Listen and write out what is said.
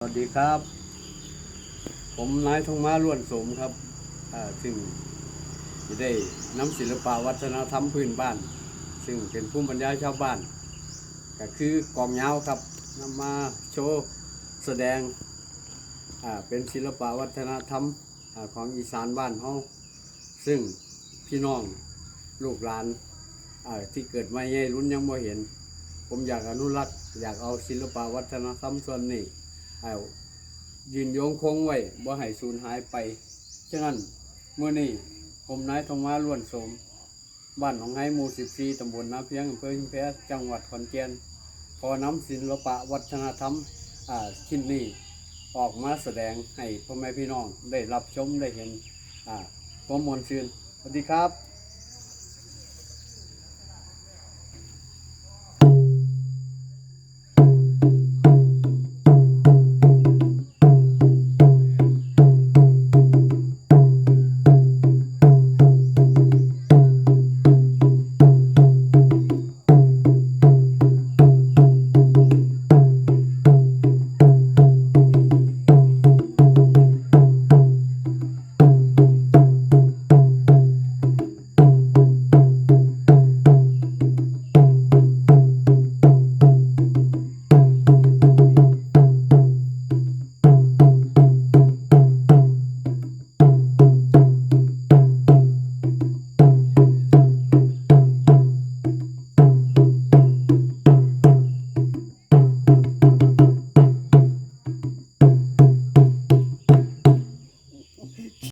สวัสดีครับ ผมนายทองมาล้วนสมครับซึ่งจะได้นำศิลปวัฒนธรรมพื้นบ้าน ซึ่งเป็นภูมิปัญญาชาวบ้าน ก็คือกองยาวครับนำมาโชว์แสดงเป็นศิลปวัฒนธรรมอของอีสานบ้านเฮาซึ่งพี่น้องลูกหลานที่เกิดมาใหญ่รุ่นยังบ่เห็น ผมอยากอนุรักษ์อยากเอาศิลปวัฒนธรรมส่วนนี้ เอายืนโยงคงไว้บ่ให้สูญหายไป ฉะนั้นเมื่อนี้ผมนายทองมาล้วนสม บ้านหนองไห้หมู่ 14ตำบลนาเพียงอำเภอหินแพจังหวัดขอนแก่นพอนำศิลปะวัฒนธรรมชิ้นนี้ออกมาแสดงให้พ่อแม่พี่น้องได้รับชมได้เห็นความมวลชื่นสวัสดีครับ